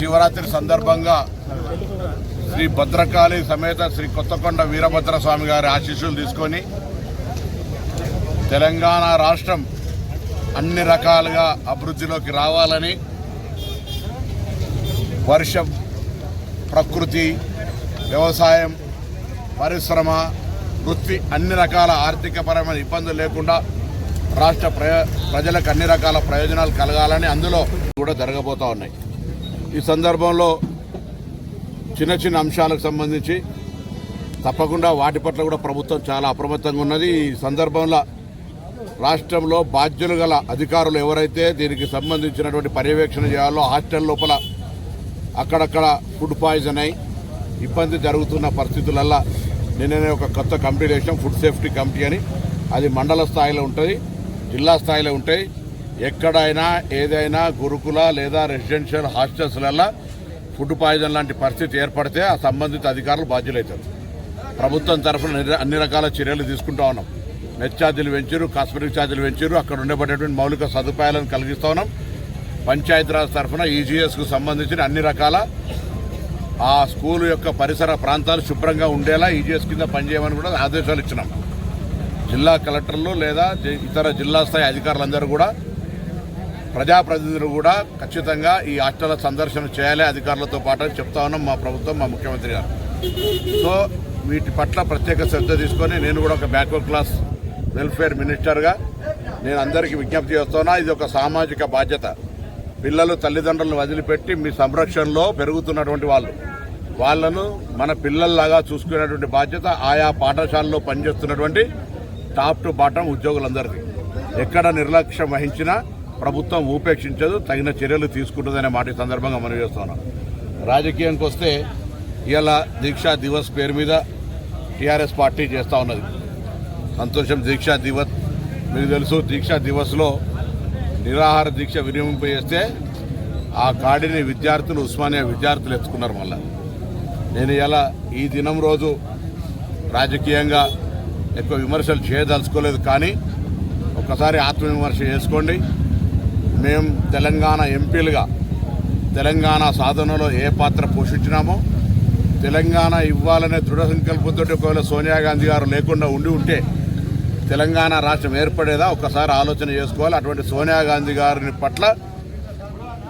శివరాత్రి సందర్భంగా శ్రీ భద్రకాళి సమేత శ్రీ కొత్తకొండ వీరభద్ర స్వామి గారి ఆశీస్సులు తీసుకొని తెలంగాణ రాష్ట్రం అన్ని రకాలుగా అభివృద్ధిలోకి రావాలని వర్షం ప్రకృతి వ్యవసాయం పరిశ్రమ వృత్తి అన్ని రకాల ఆర్థికపరమైన ఇబ్బందులు లేకుండా రాష్ట్ర ప్రయ ప్రజలకు అన్ని రకాల ప్రయోజనాలు కలగాలని అందులో కూడా జరగబోతూ ఉన్నాయి. ఈ సందర్భంలో చిన్న చిన్న అంశాలకు సంబంధించి తప్పకుండా వాటి పట్ల కూడా ప్రభుత్వం చాలా అప్రమత్తంగా ఉన్నది. ఈ సందర్భంలో రాష్ట్రంలో బాధ్యులు గల అధికారులు ఎవరైతే దీనికి సంబంధించినటువంటి పర్యవేక్షణ చేయాలో హాస్టల్ లోపల అక్కడక్కడ ఫుడ్ పాయిజన్ అయి ఇబ్బంది జరుగుతున్న పరిస్థితులల్లా నిన్ననే ఒక కొత్త కమిటీ వేసాం ఫుడ్ సేఫ్టీ కమిటీ అని. అది మండల స్థాయిలో ఉంటుంది. జిల్లా స్థాయిలో ఉంటాయి ఎక్కడైనా ఏదైనా గురుకుల లేదా రెసిడెన్షియల్ హాస్టల్స్లల్లా ఫుడ్ పాయిజన్ లాంటి పరిస్థితి ఏర్పడితే ఆ సంబంధిత అధికారులు బాధ్యులవుతారు ప్రభుత్వం తరఫున అన్ని రకాల చర్యలు తీసుకుంటా ఉన్నాం. నెట్ ఛార్జీలు పెంచారు కాస్మెటిక్ ఛార్జీలు పెంచారు అక్కడ ఉండబడేటువంటి మౌలిక సదుపాయాలను కలిగిస్తూ ఉన్నాం. పంచాయతీరాజ్ తరఫున ఈజీఎస్కు సంబంధించిన అన్ని రకాల ఆ స్కూల్ యొక్క పరిసర ప్రాంతాలు శుభ్రంగా ఉండేలా ఈజీఎస్ కింద పనిచేయమని కూడా ఆదేశాలు ఇచ్చినాం. జిల్లా కలెక్టర్లు లేదా ఇతర జిల్లా స్థాయి అధికారులందరూ కూడా ప్రజాప్రతినిధులు కూడా ఖచ్చితంగా ఈ హాస్టల్ సందర్శన చేయాలి అధికారులతో పాటు అని చెప్తా ఉన్నాం మా ప్రభుత్వం మా ముఖ్యమంత్రి గారు. సో వీటి పట్ల ప్రత్యేక శ్రద్ధ తీసుకొని నేను కూడా ఒక బ్యాక్వర్డ్ క్లాస్ వెల్ఫేర్ మినిస్టర్గా నేను అందరికీ విజ్ఞప్తి చేస్తున్నా. ఇది ఒక సామాజిక బాధ్యత. పిల్లలు తల్లిదండ్రులను వదిలిపెట్టి మీ సంరక్షణలో పెరుగుతున్నటువంటి వాళ్ళు. వాళ్ళను మన పిల్లల్లాగా చూసుకునేటువంటి బాధ్యత ఆయా పాఠశాలలో పనిచేస్తున్నటువంటి టాప్ టు బాటం ఉద్యోగులందరికీ ఎక్కడ నిర్లక్ష్యం వహించినా ప్రభుత్వం ఉపేక్షించదు తగిన చర్యలు తీసుకుంటుందనే మాట సందర్భంగా మనం చేస్తున్నాం. రాజకీయానికి వస్తే ఇవాళ దీక్షా దివస్ పేరు మీద టీఆర్ఎస్ పార్టీ చేస్తూ ఉన్నది. సంతోషం దీక్షా దివస్ మీకు తెలుసు దీక్షా దివస్లో నిరాహార దీక్ష వినియోగింప చేస్తే ఆ కాడిని విద్యార్థులు ఉస్మానియా విద్యార్థులు ఎత్తుకున్నారు మళ్ళీ. నేను ఇలా ఈ దినం రోజు రాజకీయంగా ఎక్కువ విమర్శలు చేయదలుచుకోలేదు కానీ ఒకసారి ఆత్మవిమర్శ చేసుకోండి. మేము తెలంగాణ ఎంపీలుగా తెలంగాణ సాధనలో ఏ పాత్ర పోషించినామో తెలంగాణ ఇవ్వాలనే దృఢ సంకల్పంతో ఒకవేళ సోనియా గాంధీ గారు లేకుండా ఉండి ఉంటే తెలంగాణ రాష్ట్రం ఏర్పడేదా? ఒకసారి ఆలోచన చేసుకోవాలి. అటువంటి సోనియా గాంధీ గారిని పట్ల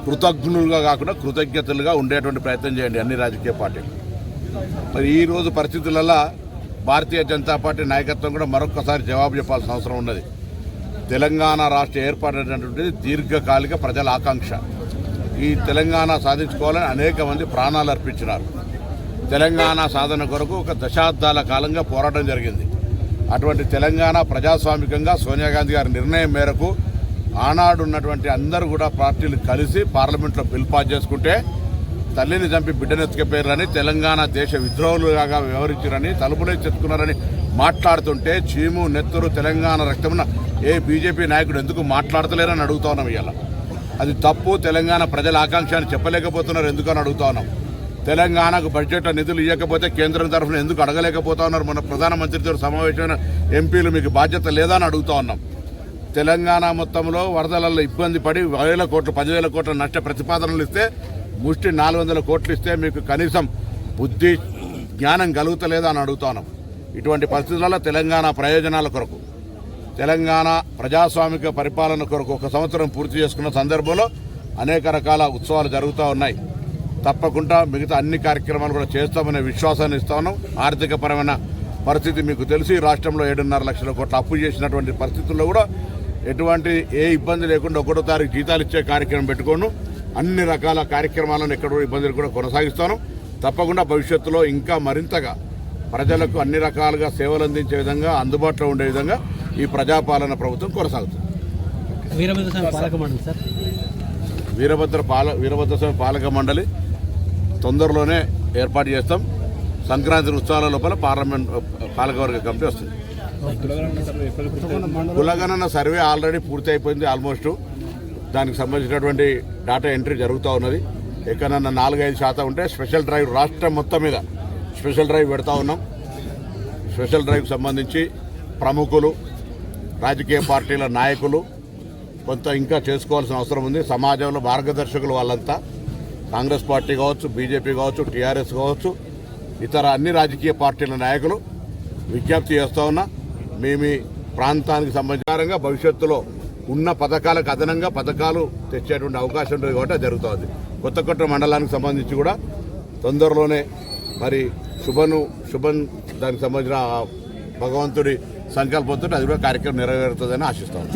కృతజ్ఞులుగా కాకుండా కృతజ్ఞతలుగా ఉండేటువంటి ప్రయత్నం చేయండి అన్ని రాజకీయ పార్టీలు. మరి ఈరోజు పరిస్థితులలో భారతీయ జనతా పార్టీ నాయకత్వం కూడా మరొకసారి జవాబు చెప్పాల్సిన అవసరం ఉన్నది. తెలంగాణ రాష్ట్ర ఏర్పడేటటువంటిది దీర్ఘకాలిక ప్రజల ఆకాంక్ష. ఈ తెలంగాణ సాధించుకోవాలని అనేక మంది ప్రాణాలు అర్పించినారు. తెలంగాణ సాధన కొరకు ఒక దశాబ్దాల కాలంగా పోరాటం జరిగింది. అటువంటి తెలంగాణ ప్రజాస్వామికంగా సోనియా గాంధీ గారి నిర్ణయం మేరకు ఆనాడు ఉన్నటువంటి అందరూ కూడా పార్టీలు కలిసి పార్లమెంట్లో బిల్ పాస్ చేసుకుంటే తల్లిని చంపి బిడ్డనెత్తుకపోయారని తెలంగాణ దేశ విద్రోహులుగా వ్యవహరించారని తలుపులే చెప్పుకున్నారని మాట్లాడుతుంటే చీము నెత్తురు తెలంగాణ రక్తమున ఏ బీజేపీ నాయకుడు ఎందుకు మాట్లాడతలేరని అడుగుతా ఉన్నాం ఇవాళ అది తప్పు తెలంగాణ ప్రజల ఆకాంక్ష అని చెప్పలేకపోతున్నారు ఎందుకని అడుగుతా ఉన్నాం. తెలంగాణకు బడ్జెట్లో నిధులు ఇవ్వకపోతే కేంద్రం తరఫున ఎందుకు అడగలేకపోతా ఉన్నారు? మన ప్రధానమంత్రితో సమావేశమైన ఎంపీలు మీకు బాధ్యత లేదా అని అడుగుతా ఉన్నాం. తెలంగాణ మొత్తంలో వరదలలో ఇబ్బంది పడి వేల కోట్లు పదివేల కోట్ల నష్ట ప్రతిపాదనలు ఇస్తే ముష్టి నాలుగు వందల కోట్లు ఇస్తే మీకు కనీసం బుద్ధి జ్ఞానం కలుగుతలేదా అని అడుగుతాను. ఇటువంటి పరిస్థితులలో తెలంగాణ ప్రయోజనాల కొరకు తెలంగాణ ప్రజాస్వామిక పరిపాలన కొరకు ఒక సంవత్సరం పూర్తి చేసుకున్న సందర్భంలో అనేక రకాల ఉత్సవాలు జరుగుతూ ఉన్నాయి. తప్పకుండా మిగతా అన్ని కార్యక్రమాలు కూడా చేస్తామనే విశ్వాసాన్ని ఇస్తాను. ఆర్థికపరమైన పరిస్థితి మీకు తెలిసి రాష్ట్రంలో ఏడున్నర లక్షల కోట్ల అప్పు చేసినటువంటి పరిస్థితుల్లో కూడా ఎటువంటి ఏ ఇబ్బంది లేకుండా ఒకటో తారీఖు జీతాలు ఇచ్చే కార్యక్రమం పెట్టుకోను. అన్ని రకాల కార్యక్రమాలను ఎక్కడ కూడా ఇబ్బందులు కూడా కొనసాగిస్తాను. తప్పకుండా భవిష్యత్తులో ఇంకా మరింతగా ప్రజలకు అన్ని రకాలుగా సేవలు అందించే విధంగా అందుబాటులో ఉండే విధంగా ఈ ప్రజాపాలన ప్రభుత్వం కొనసాగుతుంది. వీరభద్ర పాల వీరభద్ర స్వామి పాలక మండలి తొందరలోనే ఏర్పాటు చేస్తాం. సంక్రాంతి ఉత్సవాల లోపల పార్లమెంట్ పాలకవర్గ కమిటీ వస్తుంది. కులగణన సర్వే ఆల్రెడీ పూర్తి అయిపోయింది ఆల్మోస్ట్. దానికి సంబంధించినటువంటి డాటా ఎంట్రీ జరుగుతూ ఉన్నది. ఎక్కడన్నా నాలుగైదు శాతం ఉంటే స్పెషల్ డ్రైవ్ రాష్ట్రం మొత్తం మీద స్పెషల్ డ్రైవ్ పెడతా ఉన్నాం. స్పెషల్ డ్రైవ్ సంబంధించి ప్రముఖులు రాజకీయ పార్టీల నాయకులు కొంత ఇంకా చేసుకోవాల్సిన అవసరం ఉంది. సమాజంలో మార్గదర్శకులు వాళ్ళంతా. కాంగ్రెస్ పార్టీ కావచ్చు బీజేపీ కావచ్చు టీఆర్ఎస్ కావచ్చు ఇతర అన్ని రాజకీయ పార్టీల నాయకులు విజ్ఞప్తి చేస్తూ ఉన్నా. మేము ప్రాంతానికి సంబంధించారంగా భవిష్యత్తులో ఉన్న పథకాలకు అదనంగా పథకాలు తెచ్చేటువంటి అవకాశం ఉంటుంది కాబట్టి జరుగుతుంది. కొత్త కొత్త మండలానికి సంబంధించి కూడా తొందరలోనే మరి శుభను శుభన్ దానికి సంబంధించిన భగవంతుడి సంకల్పంతో అది కూడా కార్యక్రమం నెరవేరుతుందని ఆశిస్తాను